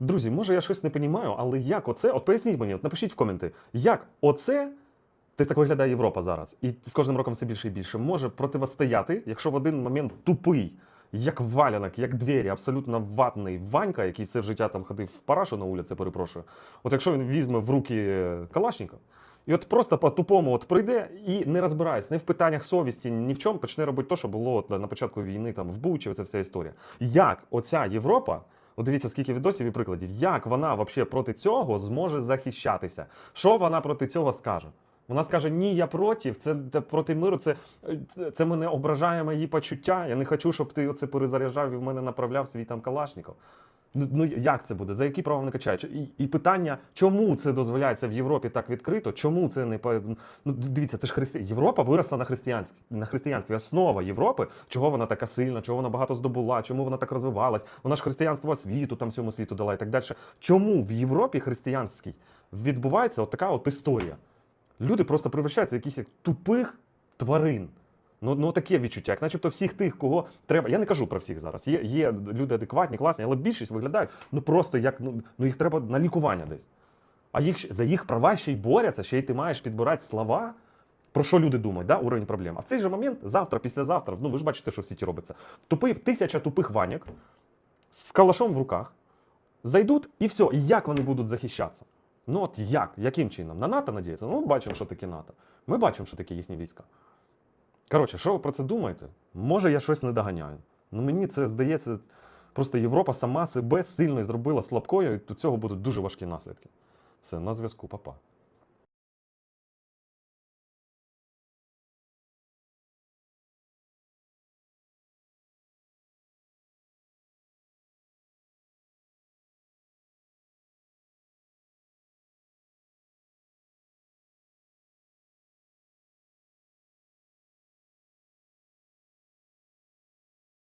Друзі, може я щось не розумію, але як оце? От поясніть мені, от напишіть в коменти, як оце, ти так виглядає Європа зараз, і з кожним роком все більше і більше, може противостояти, якщо в один момент тупий, як валянок, як двері, абсолютно ватний Ванька, який все життя там ходив в парашу на вулиці, перепрошую. От якщо він візьме в руки Калашников, і от просто по-тупому от прийде і не розбирається не в питаннях совісті, ні в чому, почне робити те, що було от на початку війни там в Бучі, оця вся історія. Як оця Європа, от дивіться, скільки відосів і прикладів, як вона взагалі проти цього зможе захищатися? Що вона проти цього скаже? Вона скаже: Ні, я проти, це проти миру, це, це, мене ображає мої почуття. Я не хочу, щоб ти оце перезаряджав і в мене направляв свій там Калашников. Ну, ну як це буде? За які права вони качають? І, і питання, чому це дозволяється в Європі так відкрито? Чому це не ну дивіться, це ж христи... Європа виросла на християнстві на християнстві. Основа Європи, чого вона така сильна, чого вона багато здобула, чому вона так розвивалась? Вона ж християнство світу, там всьому світу дала і так далі. Чому в Європі християнській відбувається от така от історія? Люди просто превращаються в якихось як тупих тварин. Ну, ну таке відчуття, як начебто всіх тих, кого треба. Я не кажу про всіх зараз. Є, є люди адекватні, класні, але більшість виглядають ну просто як ну, ну їх треба на лікування десь. А їх за їх права ще й борються, ще й ти маєш підбирати слова. Про що люди думають, да? уровень проблем. А в цей же момент, завтра, післязавтра, ну ви ж бачите, що в світі робиться. Тупий, тисяча тупих ваняк з калашом в руках зайдуть і все. І як вони будуть захищатися? Ну от як? Яким чином? На НАТО надіється? Ну, бачимо, що таке НАТО. Ми бачимо, що таке їхні війська. Коротше, що ви про це думаєте? Може, я щось не доганяю. Ну мені це здається, просто Європа сама себе сильно зробила слабкою, і до цього будуть дуже важкі наслідки. Все, на зв'язку, папа.